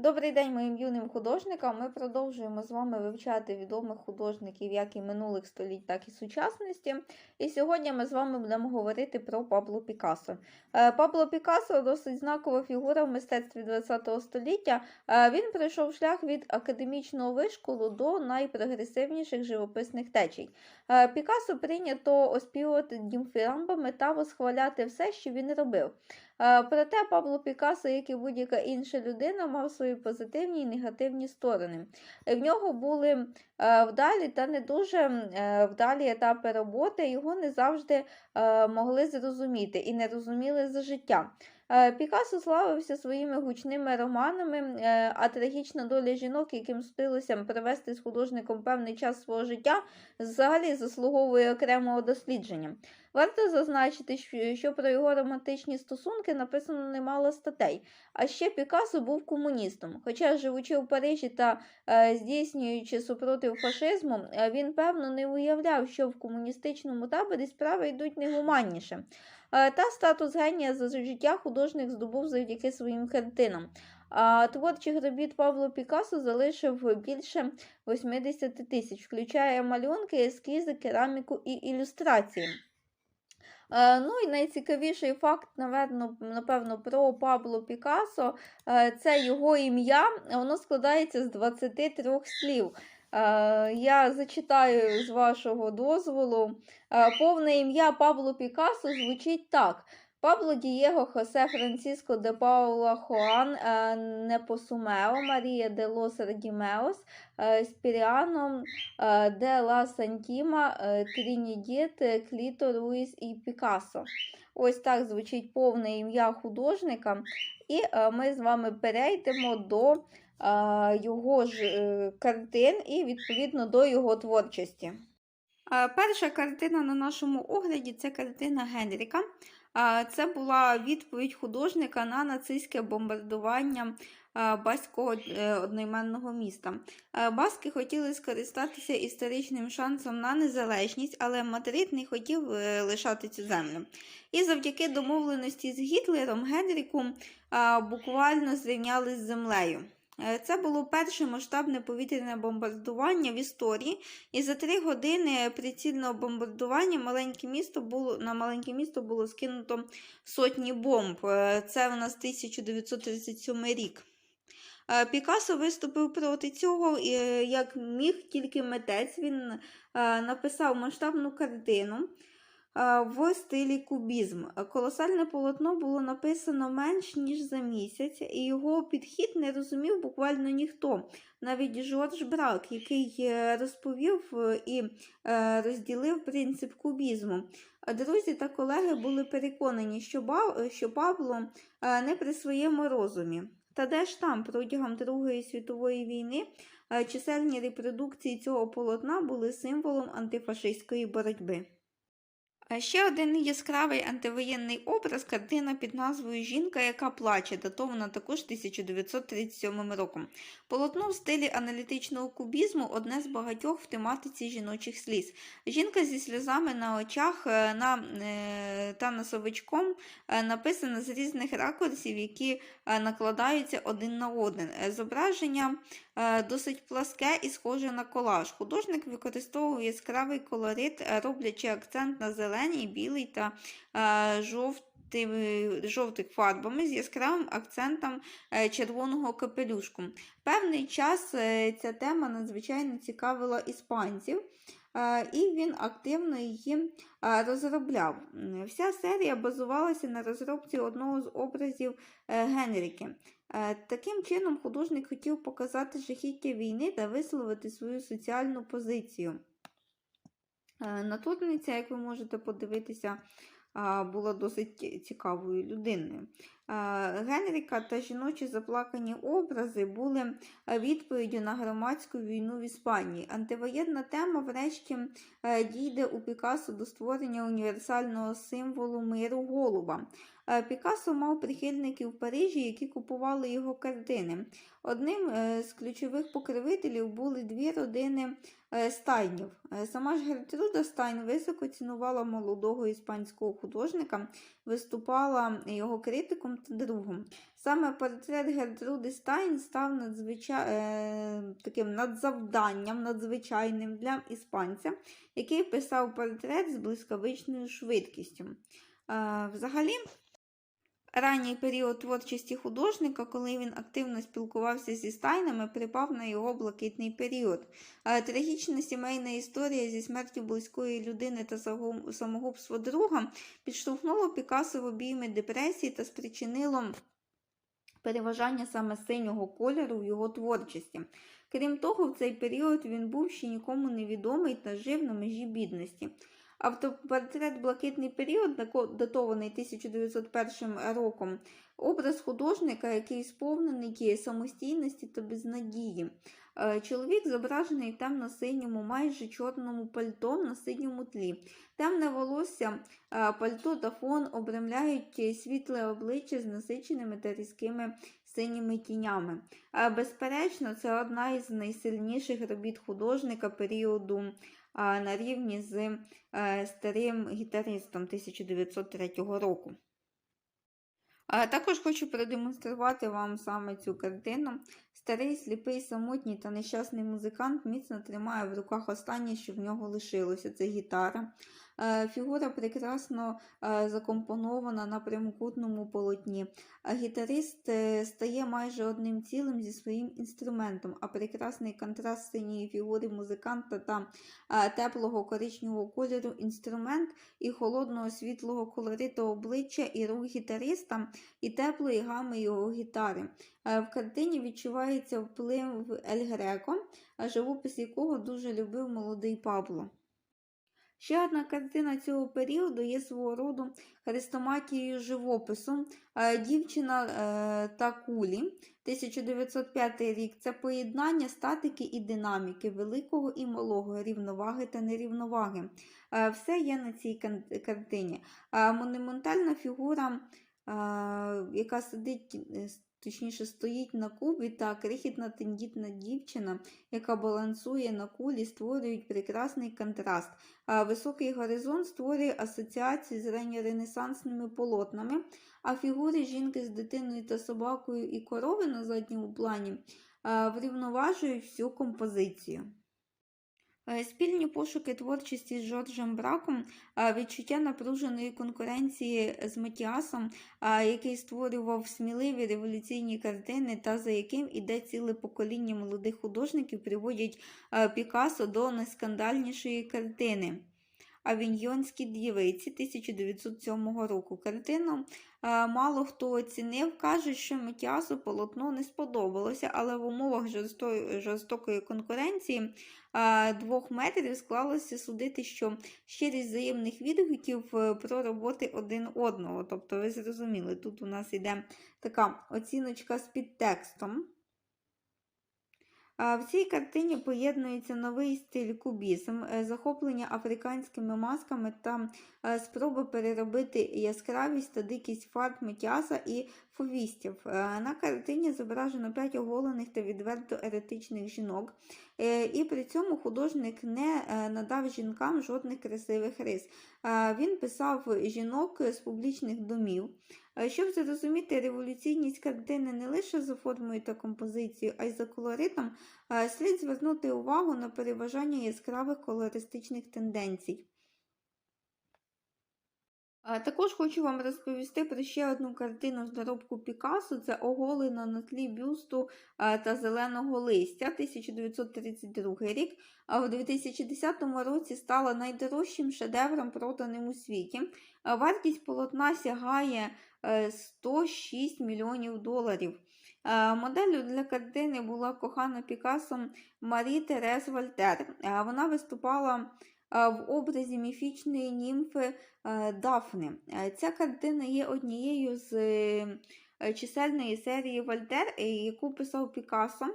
Добрий день моїм юним художникам. Ми продовжуємо з вами вивчати відомих художників як і минулих століть, так і сучасності. І сьогодні ми з вами будемо говорити про Пабло Пікассо. Е, Пабло Пікассо досить знакова фігура в мистецтві ХХ століття. Е, Він пройшов шлях від академічного вишколу до найпрогресивніших живописних течій. Е, Пікассо прийнято оспівувати дімфірамбами та восхваляти все, що він робив. Е, Проте Пабло Пікассо, як і будь-яка інша людина, мав свої позитивні і негативні сторони. В нього були е, вдалі та не дуже е, вдалі етапи роботи, його не завжди могли зрозуміти і не розуміли за життя. Пікассо славився своїми гучними романами, а трагічна доля жінок, яким судилося провести з художником певний час свого життя, взагалі заслуговує окремого дослідження. Варто зазначити, що- про його романтичні стосунки написано немало статей. А ще Пікассо був комуністом. Хоча, живучи у Парижі та е, здійснюючи супротив фашизму, е, він певно не уявляв, що в комуністичному таборі справи йдуть негуманніше. Е, та статус генія за життя художник здобув завдяки своїм картинам. А творчих робіт Павло Пікассо залишив більше 80 тисяч, включає малюнки, ескізи, кераміку і ілюстрації. Е, Ну і найцікавіший факт, напевно, про Пабло Пікассо е, це його ім'я. Воно складається з 23 слів. Е, Я зачитаю з вашого дозволу. Повне ім'я Пабло Пікассо звучить так. Пабло Дієго Хосе Франциско де Паула Хуан е, Непосумео Марія де Лос Радімеос е, Спіріано е, де Ла Сантіма Трінідіт Кліто Руїс і Пікассо. Ось так звучить повне ім'я художника. І ми з вами перейдемо до його ж картин і відповідно до його творчості. Е, Перша картина на нашому огляді це картина Генріка. Е, Це була відповідь художника на нацистське бомбардування е, баського одноіменного міста. Баски хотіли скористатися історичним шансом на незалежність, але Мадрид не хотів лишати цю землю. І завдяки домовленості з Гітлером Генріку буквально зрівняли з землею. Е, Це було перше масштабне повітряне бомбардування в історії, і за три години прицільного бомбардування маленьке місто було, на маленьке місто було скинуто сотні бомб. Е, Це у нас 1937 рік. Е, Пікассо виступив проти цього, як міг тільки митець. Він написав масштабну картину в стилі кубізм. Колосальне полотно було написано менш ніж за місяць, і його підхід не розумів буквально ніхто. Навіть Жорж Брак, який е, розповів е, і е, розділив принцип кубізму. Друзі та колеги були переконані, що, Павло не при своєму розумі. Та де ж там протягом Другої світової війни чисельні репродукції цього полотна були символом антифашистської боротьби. Ще один яскравий антивоєнний образ картина під назвою Жінка, яка плаче, датована також 1937 роком. Полотно в стилі аналітичного кубізму одне з багатьох в тематиці жіночих сліз. Жінка зі сльозами на очах е, на, е, та носовичком е, написана з різних ракурсів, які накладаються один на один. Зображення досить пласке і схоже на колаж. Художник використовує яскравий колорит, роблячи акцент на зеленій, білий та е, жовтий жовтих фарбами з яскравим акцентом е, червоного капелюшку. Певний час е, ця тема надзвичайно цікавила іспанців, і він активно її розробляв. Вся серія базувалася на розробці одного з образів Генріки. Таким чином, художник хотів показати жахіття війни та висловити свою соціальну позицію. Е, Натурниця, як ви можете подивитися, була досить цікавою людиною. Генріка та жіночі заплакані образи були е, відповіддю на громадську війну в Іспанії. Антивоєнна тема, врешті, е, дійде у Пікассо до створення універсального символу миру голуба. Е, Пікассо мав прихильників в Парижі, які купували його картини. Одним з ключових покровителів були дві родини Стайнів. Сама ж Гертруда Стайн високо цінувала молодого іспанського художника, виступала його критиком та другом. Саме портрет Гертруди Стайн став надзвичай... е, таким надзавданням надзвичайним для іспанця, який писав портрет з блискавичною швидкістю. Е, взагалі, ранній період творчості художника, коли він активно спілкувався зі стайнами, припав на його блакитний період. Е, Трагічна сімейна історія зі смертю близької людини та самогубство друга підштовхнуло Пікассо в обійми депресії та спричинило переважання саме синього кольору в його творчості. Крім того, в цей період він був ще нікому невідомий та жив на межі бідності. Автопортрет Блакитний період, датований 1901 роком, образ художника, який сповнений самостійності та безнадії. Е, Чоловік зображений темно-синьому, майже чорному пальто на синьому тлі. Темне волосся, е, пальто та фон обрамляють е, світле обличчя з насиченими та різкими синіми тінями. Безперечно, це одна із найсильніших робіт художника періоду на рівні з е, старим гітаристом 1903 року. Також хочу продемонструвати вам саме цю картину. Старий, сліпий, самотній та нещасний музикант міцно тримає в руках останнє, що в нього лишилося це гітара. Е, Фігура прекрасно е, закомпонована на прямокутному полотні. Гітарист е, стає майже одним цілим зі своїм інструментом, а прекрасний контраст синьої фігури музиканта та теплого коричневого кольору інструмент і холодного світлого колориту обличчя і рук гітариста, і теплої гами його гітари. В картині відчувається вплив Ель Греко, живопис якого дуже любив молодий Пабло. Ще одна картина цього періоду є свого роду хрестоматією живопису е, Дівчина е, та кулі 1905 рік. Це поєднання статики і динаміки, великого і малого, рівноваги та нерівноваги. Е, Все є на цій картині. Монументальна фігура, яка сидить, точніше стоїть на кубі, та крихітна тендітна дівчина, яка балансує на кулі, створюють прекрасний контраст. А Високий горизонт створює асоціації з ранньоренесансними полотнами, а фігури жінки з дитиною та собакою і корови на задньому плані врівноважують всю композицію. Е, Спільні пошуки творчості з Жоржем Браком, е, відчуття напруженої конкуренції з Матіасом, е, який створював сміливі революційні картини, та за яким іде ціле покоління молодих художників, приводять Пікассо до найскандальнішої картини. Авіньйонські дівиці 1907 року. Картину мало хто оцінив, кажуть, що Матіасу полотно не сподобалося, але в умовах жорстокої конкуренції е, двох метрів склалося судити, що щирість взаємних відгуків е, про роботи один одного. Тобто, ви зрозуміли, тут у нас йде така оціночка з підтекстом. В цій картині поєднується новий стиль кубізм, е, захоплення африканськими масками та спроби спроба переробити яскравість та дикість фарб Матіаса і фовістів. Е, На картині зображено п'ять оголених та відверто еретичних жінок, е, і при цьому художник не е, надав жінкам жодних красивих рис. Він писав жінок з публічних домів. Щоб зрозуміти революційність картини не лише за формою та композицією, а й за колоритом, слід звернути увагу на переважання яскравих колористичних тенденцій. А Також хочу вам розповісти про ще одну картину з доробку Пікассо. Це оголена на тлі бюсту е, та зеленого листя 1932 рік. А в 2010 році стала найдорожчим шедевром, проданим у світі. Вартість полотна сягає е, 106 мільйонів доларів. Е, Моделлю для картини була кохана Пікассом Марі Терез Вольтер. Е, Вона виступала е, в образі міфічної німфи е, Дафни. Е, Ця картина є однією з е, чисельної серії Вольтер, е, яку писав Пікассо.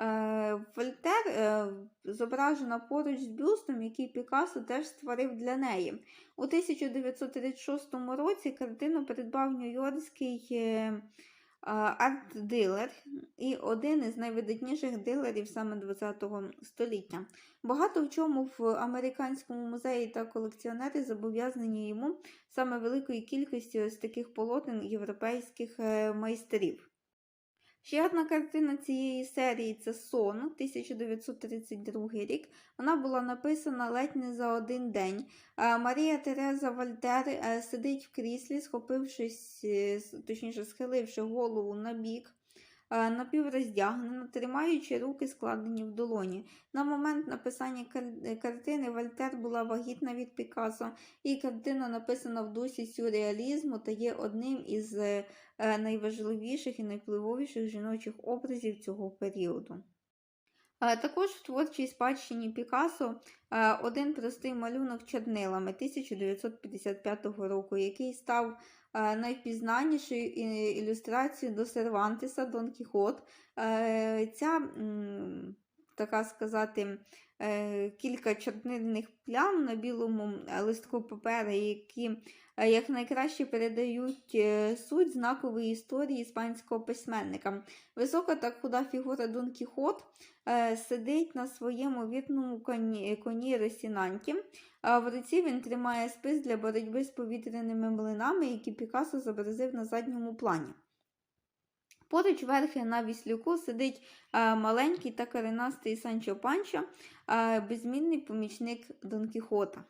Е, Вольтер е, зображена поруч з бюстом, який Пікассо теж створив для неї. У 1936 році картину придбав нью-йоркський е, арт-дилер і один із найвидатніших дилерів саме ХХ століття. Багато в чому в американському музеї та колекціонери зобов'язані йому саме великою кількістю ось таких полотен європейських майстерів. майстрів. Ще одна картина цієї серії це Сон, 1932 рік. Вона була написана ледь не за один день. Марія Тереза Вальтер е, сидить в кріслі, схопившись, е, точніше, схиливши голову на бік, е, напівроздягнена, тримаючи руки складені в долоні. На момент написання е, картини Вальтер була вагітна від Пікассо, і картина написана в дусі сюрреалізму та є одним із е, найважливіших і найвпливовіших жіночих образів цього періоду. Е, Також в творчій спадщині Пікассо е, один простий малюнок чорнилами 1955 року, який став найпізнанішою найвпізнанішою ілюстрацією до Сервантеса Дон Кіхот. Е, Ця, така сказати, е, кілька чорнильних плям на білому е, листку папера, які е, якнайкраще передають суть знакової історії іспанського письменника. Висока та худа фігура Дон Кіхот сидить на своєму вірному коні, коні а в руці він тримає спис для боротьби з повітряними млинами, які Пікассо зобразив на задньому плані. Поруч верхи на віслюку сидить е, маленький та коренастий Санчо Панчо, е, безмінний помічник Дон Кіхота.